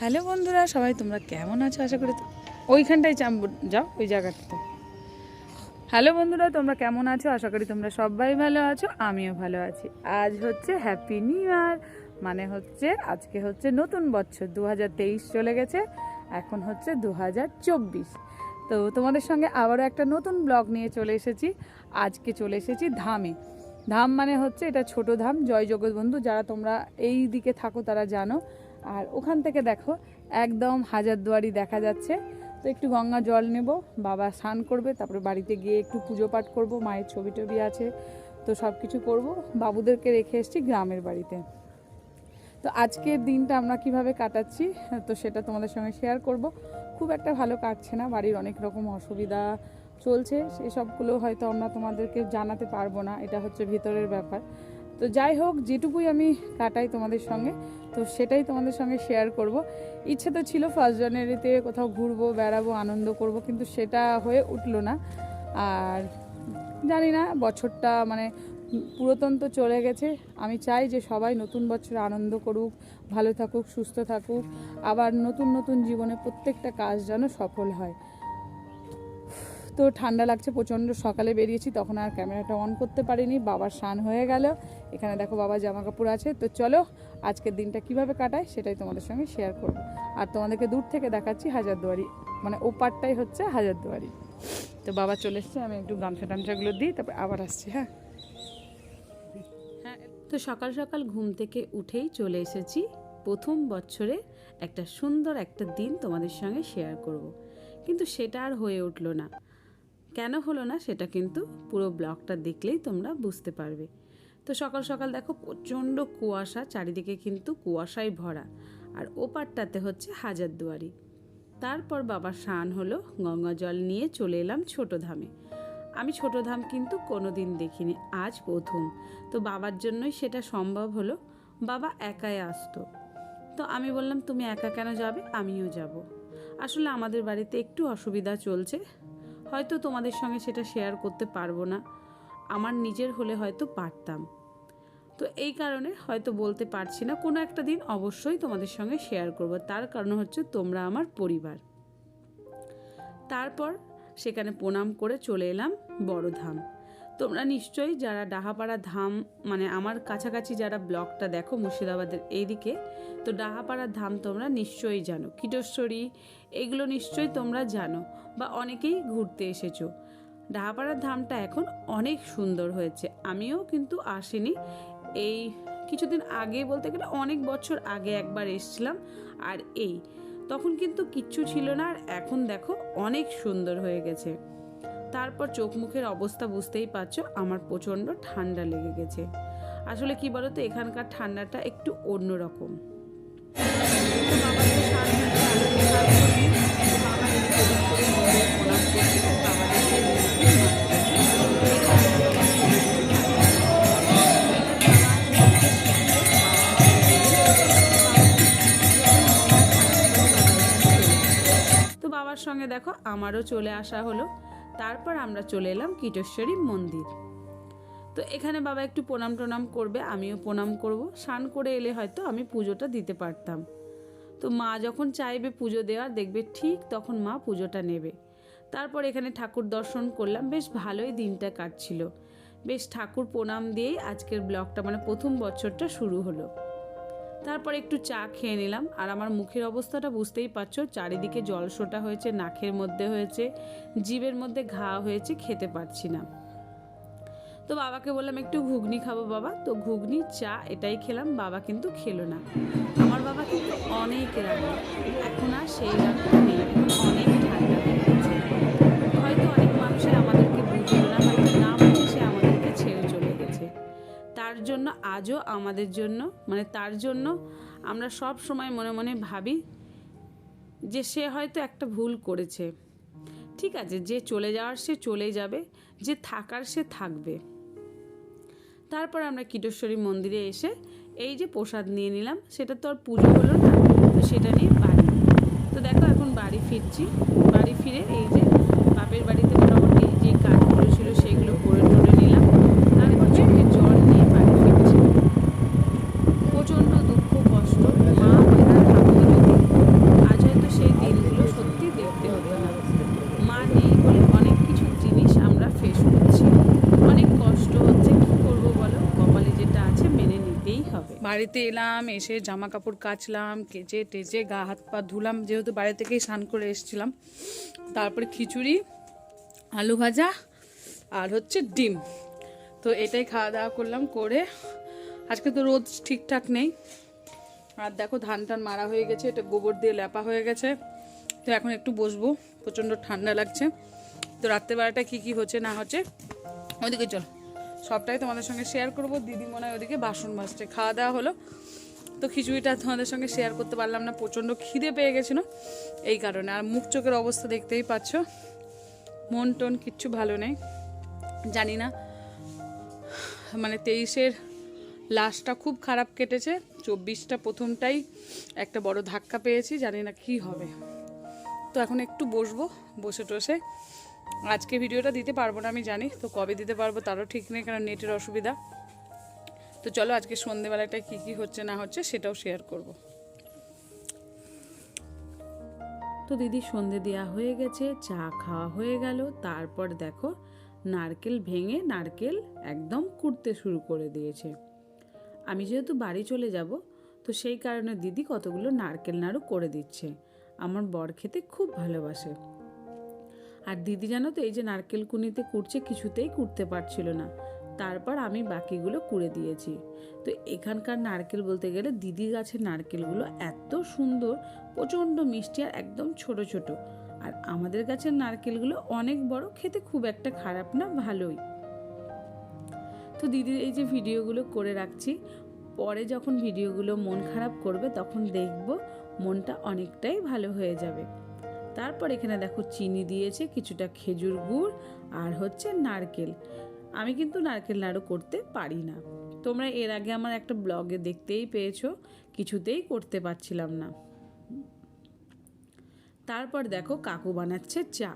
Hello বন্ধুরা, সবাই তোমরা কেমন আছো? আশা করি ওইখানটায় চাম যাও, ওই জায়গাটাতে। হ্যালো বন্ধুরা, তোমরা কেমন আছো? আশা করি তোমরা সবাই ভালো আছো, আমিও ভালো আছি। আজ হচ্ছে হ্যাপি নিউ ইয়ার মানে হচ্ছে আজকে হচ্ছে নতুন বছর দু হাজার তেইশ চলে গেছে, এখন হচ্ছে দু হাজার চব্বিশ। তো তোমাদের সঙ্গে আবারও একটা নতুন ব্লগ নিয়ে চলে এসেছি। আজকে চলে এসেছি ধামে। ধাম মানে হচ্ছে এটা ছোট ধাম, জয় জগৎবন্ধু, যারা তোমরা এই দিকে থাকো তারা জানো। আর ওখান থেকে দেখো, একদম হাজারদুয়ারি দেখা যাচ্ছে। তো একটু গঙ্গা জল নেব, বাবা স্নান করবে, তারপরে বাড়িতে গিয়ে একটু পুজো পাঠ করব, মায়ের ছবি টবি আছে, তো সব কিছু করব। বাবুদেরকে রেখে এসছি গ্রামের বাড়িতে। তো আজকের দিনটা আমরা কীভাবে কাটাচ্ছি, তো সেটা তোমাদের সঙ্গে শেয়ার করব। খুব একটা ভালো কাটছে না, বাড়ির অনেক রকম অসুবিধা চলছে সেসবগুলো হয়তো আমরা তোমাদেরকে জানাতে পারব না, এটা হচ্ছে ভিতরের ব্যাপার। তো যাই হোক, যেটুকুই আমি কাটাই তোমাদের সঙ্গে, তো সেটাই তোমাদের সঙ্গে শেয়ার করব। ইচ্ছে তো ছিল ফার্স্ট জানুয়ারিতে কোথাও ঘুরবো, বেড়াবো, আনন্দ করব, কিন্তু সেটা হয়ে উঠল না। আর জানি না, বছরটা মানে পুরাতন তো চলে গেছে। আমি চাই যে সবাই নতুন বছরে আনন্দ করুক, ভালো থাকুক, সুস্থ থাকুক, আবার নতুন নতুন জীবনে প্রত্যেকটা কাজ যেন সফল হয়। তো ঠান্ডা লাগছে, প্রচণ্ড সকালে বেরিয়েছি, তখন আর ক্যামেরাটা অন করতে পারিনি, বাবার স্নান হয়ে গেল। এখানে দেখো বাবার জামা কাপড় আছে, তো চলো আজকের দিনটা কীভাবে কাটায় সেটাই তোমাদের সঙ্গে শেয়ার করব। আর তোমাদেরকে দূর থেকে দেখাচ্ছি হাজারদুয়ারি মানে ওপারটাই হচ্ছে হাজারদুয়ারি। তো বাবা চলে এসছে, আমি একটু গামছা টামছাগুলো দিই, তারপর আবার আসছি হ্যাঁ। হ্যাঁ তো সকাল সকাল ঘুম থেকে উঠেই চলে এসেছি। প্রথম বছরে একটা সুন্দর একটা দিন তোমাদের সঙ্গে শেয়ার করব। কিন্তু সেটা আর হয়ে উঠল না। কেন হলো না সেটা কিন্তু পুরো ব্লগটা দেখলেই তোমরা বুঝতে পারবে। তো সকাল সকাল দেখো প্রচণ্ড কুয়াশা, চারিদিকে কিন্তু কুয়াশায় ভরা। আর ওপারটাতে হচ্ছে হাজারদুয়ারি তারপর বাবা স্নান হলো, গঙ্গা জল নিয়ে চলে এলাম ছোট ধামে। আমি ছোট ধাম কিন্তু কোনো দিন দেখিনি, আজ প্রথম। তো বাবার জন্যই সেটা সম্ভব হলো, বাবা একাই আসতো। তো আমি বললাম, তুমি একা কেন যাবে? আমিও যাব। আসলে আমাদের বাড়িতে একটু অসুবিধা চলছে হয়তো তোমাদের সঙ্গে সেটা শেয়ার করতে পারব না। আমার নিজের হলে হয়তো পারতাম। তো এই কারণে হয়তো বলতে পারছি না, কোনো একটা দিন অবশ্যই তোমাদের সঙ্গে শেয়ার করব। তার কারণ হচ্ছে তোমরা আমার পরিবার। তারপর সেখানে প্রণাম করে চলে এলাম বড় ধাম তোমরা নিশ্চয়ই যারা ডাহাপাড়া ধাম মানে আমার কাছাকাছি যারা ব্লগটা দেখো মুর্শিদাবাদের এইদিকে, তো ডাহাপাড়া ধাম তোমরা নিশ্চয়ই জানো। কিটোশ্বরী এগুলো নিশ্চয়ই তোমরা জানো বা অনেকেই ঘুরতে এসেছ। ডাহাপাড়ার ধামটা এখন অনেক সুন্দর হয়েছে। আমিও কিন্তু আসিনি। এই কিছুদিন আগে বলতে গেলে অনেক বছর আগে একবার এসছিলাম আর এই, তখন কিন্তু কিচ্ছু ছিল না আর এখন দেখো অনেক সুন্দর হয়ে গেছে। তারপর চোখ মুখের অবস্থা বুঝতেই পারছ, আমার প্রচণ্ড ঠান্ডা লেগে গেছে। আসলে কি বলো তো এখানকার ঠান্ডাটা একটু অন্যরকম। তো বাবার সঙ্গে দেখো, আমারও চলে আসা হলো। তারপর আমরা চলে এলাম কীটেশ্বরী মন্দির। তো এখানে বাবা একটু প্রণাম টনাম করবে, আমিও প্রণাম করব। স্নান করে এলে হয়তো আমি পুজোটা দিতে পারতাম। তো মা যখন চাইবে পুজো দেওয়ার, দেখবে ঠিক তখন মা পুজোটা নেবে। তারপর এখানে ঠাকুর দর্শন করলাম, বেশ ভালোই দিনটা কাটছিল। বেশ ঠাকুর প্রণাম দিয়েই আজকের ব্লগটা মানে প্রথম বছরটা শুরু হলো। তারপর একটু চা খেয়ে নিলাম। আর আমার মুখের অবস্থাটা বুঝতেই পারছ, চারিদিকে জলসোটা হয়েছে, নাকের মধ্যে হয়েছে, জিভের মধ্যে ঘা হয়েছে, খেতে পারছি না। তো বাবাকে বললাম, একটু ঘুগনি খাব বাবা। তো ঘুগনি, চা এটাই খেলাম, বাবা কিন্তু খেলো না। আমার বাবা কিন্তু অনেক রাগ। এখন আর সেই রাগটা নেই। অনেক জন্য, আজও আমাদের জন্য মানে তার জন্য আমরা সব সময় মনে মনে ভাবি যে সে হয়তো একটা ভুল করেছে। ঠিক আছে, যে চলে যাওয়ার সে চলে যাবে, যে থাকার সে থাকবে। তারপর আমরা কীটেশ্বরী মন্দিরে এসে এই যে প্রসাদ নিয়ে নিলাম, সেটা তো আর পুজো হলো না, তো সেটা নিয়ে বাড়ি। তো দেখো, এখন বাড়ি ফিরছি। বাড়ি ফিরে এই যে বাপের বাড়িতে মোটামুটি যে কাজগুলো ছিল সেগুলো করে টরে নিলাম তারপর চোখে জল নিয়ে বাড়ি ফিরছি প্রচণ্ড দুঃখ কষ্ট মা এরা ঠাকুর বাড়িতে এলাম, এসে জামা কাপড় কাচলাম, কেচে টেচে গা হাত পা ধুলাম, যেহেতু বাড়ি থেকেই স্নান করে এসেছিলাম। তারপরে খিচুড়ি, আলু ভাজা আর হচ্ছে ডিম। তো এটাই খাওয়া দাওয়া করলাম করে। আজকে তো রোদ ঠিকঠাক নেই। আর দেখো ধান টান মারা হয়ে গেছে, এটা গোবর দিয়ে ল্যাপা হয়ে গেছে। তো এখন একটু বসবো, প্রচণ্ড ঠান্ডা লাগছে। তো রাত্রেবেলাটা কী কী হচ্ছে না হচ্ছে, ওদিকে চলো। সবটাই তোমাদের সঙ্গে শেয়ার করব। দিদি মনে হয় ওদিকে বাসন মাজছে, খাওয়া দাওয়া হলো। তো খিচুড়িটা তোমাদের সঙ্গে শেয়ার করতে পারলাম না, প্রচণ্ড খিদে পেয়ে গেছিল এই কারণে। আর মুখ চোখের অবস্থা দেখতেই পাচ্ছ, মন টন কিচ্ছু ভালো নেই। জানি না মানে তেইশের লাস্টটা খুব খারাপ কেটেছে, চব্বিশটা প্রথমটাই একটা বড় ধাক্কা পেয়েছি, জানি না কি হবে। তো এখন একটু বসবো, বসে টসে। আজকে ভিডিওটা দিতে পারব না, আমি জানি, তো কবে দিতে পারব তারও ঠিক নেই, কারণ নেটের অসুবিধা। তো চলো আজকে সন্ধেবেলাটায় কী কী হচ্ছে না হচ্ছে সেটাও শেয়ার করব। তো দিদি, সন্ধে দেওয়া হয়ে গেছে, চা খাওয়া হয়ে গেল, তারপর দেখো নারকেল ভেঙে নারকেল একদম কুড়তে শুরু করে দিয়েছে। আমি যেহেতু বাড়ি চলে যাব, তো সেই কারণে দিদি কতগুলো নারকেল নাড়ু করে দিচ্ছে। আমার বর খেতে খুব ভালোবাসে। আর দিদি জানো তো, এই যে নারকেল কুনিতে কুড়ছে কিছুতেই কুড়তে পারছিল না। তারপর আমি বাকিগুলো কুড়ে দিয়েছি। তো এখানকার নারকেল বলতে গেলে দিদি গাছের নারকেলগুলো এত সুন্দর, প্রচণ্ড মিষ্টি আর একদম ছোট ছোট। আর আমাদের গাছের নারকেলগুলো অনেক বড়, খেতে খুব একটা খারাপ না, ভালোই। তো দিদির এই যে ভিডিওগুলো করে রাখছি, পরে যখন ভিডিওগুলো মন খারাপ করবে তখন দেখব মনটা অনেকটাই ভালো হয়ে যাবে। তারপর এখানে দেখো চিনি দিয়েছে, কিছুটা খেজুর গুড় আর হচ্ছে নারকেল। আমি কিন্তু নারকেল নাড়ু করতে পারি না। তোমরা এর আগে আমার একটা ব্লগে দেখতেই পেয়েছ, কিছুতেই করতে পারছিলাম না। তারপর দেখো কাকু বানাচ্ছে চা।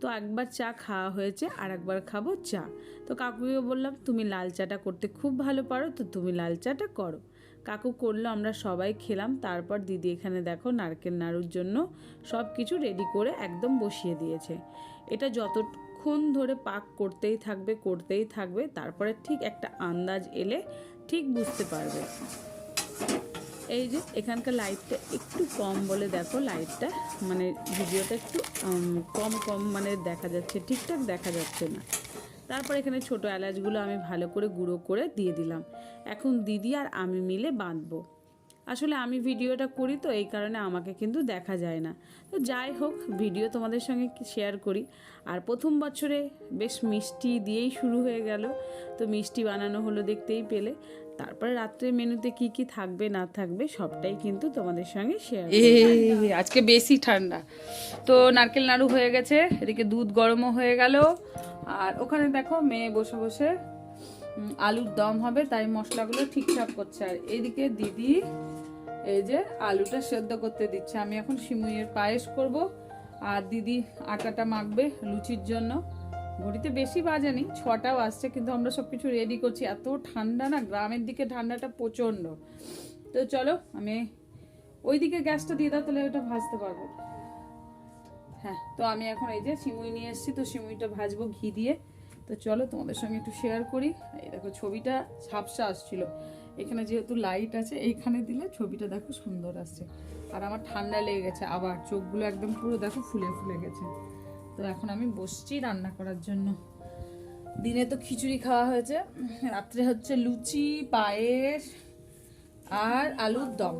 তো একবার চা খাওয়া হয়েছে আর একবার খাব চা। তো কাকুকে বললাম, তুমি লাল চাটা করতে খুব ভালো পারো, তো তুমি লাল চাটা করো। কাকু করল, আমরা সবাই খেলাম। তারপর দিদি এখানে দেখো নারকেল নাড়ুর জন্য সব কিছু রেডি করে একদম বসিয়ে দিয়েছে। এটা যতক্ষণ ধরে পাক করতেই থাকবে করতেই থাকবে, তারপরে ঠিক একটা আন্দাজ এলে ঠিক বুঝতে পারবে। এই যে এখানকার লাইটটা একটু কম বলে দেখো লাইটটা মানে ভিডিওটা একটু কম কম মানে দেখা যাচ্ছে, ঠিকঠাক দেখা যাচ্ছে না। তারপর এখানে ছোট এলাচগুলো আমি ভালো করে গুঁড়ো করে দিয়ে দিলাম। এখন দিদি আর আমি মিলে বাঁধবো। আসলে আমি ভিডিওটা করি তো, এই কারণে আমাকে কিন্তু দেখা যায় না। তো যাই হোক, ভিডিও তোমাদের সঙ্গে শেয়ার করি। আর প্রথম বছরে বেশ মিষ্টি দিয়েই শুরু হয়ে গেল। তো মিষ্টি বানানো হলো দেখতেই পেলে। তারপরে রাত্রে মেনুতে কি কি থাকবে, না থাকবে, সবটাই কিন্তু তোমাদের সঙ্গে শেয়ার আজকে বেশি ঠান্ডা। তো নারকেল নাড়ু হয়ে গেছে, এদিকে দুধ গরমও হয়ে গেল। আর ওখানে দেখো মেয়ে বসে বসে আলুর দম হবে, তাই মশলাগুলো ঠিকঠাক করছে। আর এদিকে দিদি এই যে আলুটা সেদ্ধ করতে দিচ্ছে। আমি এখন সিমুইয়ের পায়েস করব, আর দিদি আটাটা মাখবে লুচির জন্য। ঘড়িতে বেশি বাজেনি, ছটাও আসছে, কিন্তু আমরা সব কিছু রেডি করছি। এত ঠান্ডা না, গ্রামের দিকে ঠান্ডাটা প্রচণ্ড। তো চলো, আমি ওই দিকে গ্যাসটা দিয়ে দাও, তাহলে ওটা ভাজতে পারব। হ্যাঁ তো আমি এখন এই যে সিমুই নিয়ে এসেছি, তো সিমুইটা ভাজবো ঘি দিয়ে। তো চলো তোমাদের সঙ্গে একটু শেয়ার করি। এই দেখো ছবিটা ঝাপসা আসছিল। এখানে যেহেতু লাইট আছে, এইখানে দিলে ছবিটা দেখো সুন্দর আসছে। আর আমার ঠান্ডা লেগে গেছে আবার, চোখগুলো একদম পুরো দেখো ফুলে ফুলে গেছে। তো এখন আমি বসছি রান্না করার জন্য। দিনে তো খিচুড়ি খাওয়া হয়েছে। রাত্রে হচ্ছে লুচি, পায়েস আর আলুর দম।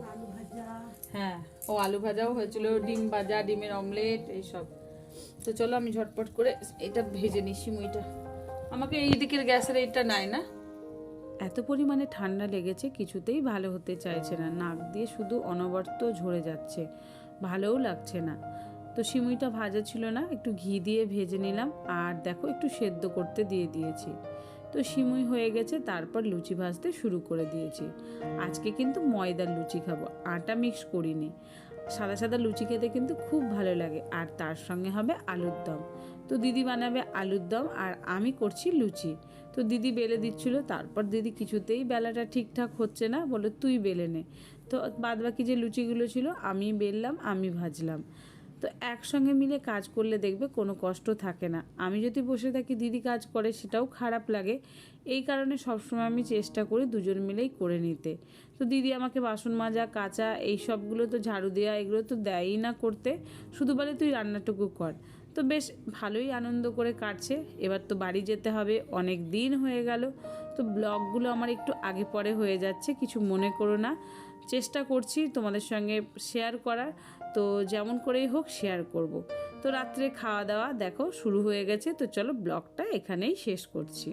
হ্যাঁ ও আলু ভাজাও হয়েছিল, ডিম ভাজা, ডিমের অমলেট এইসব। তো চলো আমি ঝটপট করে এটা ভেজে নিই সিমুইটা আমাকে এই দিকের গ্যাসের এইটা নাই না? এত পরিমাণে ঠান্ডা লেগেছে, কিছুতেই ভালো হতে চাইছে না। নাক দিয়ে শুধু অনবরত ঝরে যাচ্ছে। ভালোও লাগছে না। তো সিমুইটা ভাজা ছিল না, একটু ঘি দিয়ে ভেজে নিলাম। আর দেখো, একটু সেদ্ধ করতে দিয়ে দিয়েছি। তো সিমুই হয়ে গেছে, তারপর লুচি ভাজতে শুরু করে দিয়েছি। আজকে কিন্তু ময়দার লুচি খাব, আটা মিক্স করিনি। সাদা সাদা লুচি খেতে কিন্তু খুব ভালো লাগে। আর তার সঙ্গে হবে আলুর দম। তো দিদি বানাবে আলুর দম আর আমি করছি লুচি। তো দিদি বেলে দিচ্ছিল, তারপর দিদি কিছুতেই বেলাটা ঠিকঠাক হচ্ছে না বলে তুই বেলে নে। তো বাদবাকি যে লুচিগুলো ছিল, আমি বেললাম, আমি ভাজলাম। তো একসঙ্গে মিলে কাজ করলে দেখবে কোনো কষ্ট থাকে না। আমি যদি বসে থাকি, দিদি কাজ করে, সেটাও খারাপ লাগে। এই কারণে সবসময় আমি চেষ্টা করি দুজন মিলেই করে নিতে। তো দিদি আমাকে বাসন মাজা, কাচা এই সবগুলো তো ঝাড়ু দেওয়া এগুলো তো দেয়ই না করতে। শুধু বলে, তুই রান্নাটুকু কর। তো বেশ ভালোই আনন্দ করে কাটছে। এবার তো বাড়ি যেতে হবে, অনেক দিন হয়ে গেল। তো ব্লগগুলো আমার একটু আগে পরে হয়ে যাচ্ছে, কিছু মনে করো না। চেষ্টা করছি তোমাদের সঙ্গে শেয়ার করার। তো যেমন করেই হোক শেয়ার করব। তো রাত্রে খাওয়া দাওয়া দেখো শুরু হয়ে গেছে, তো চলো ব্লগটা এখানেই শেষ করছি।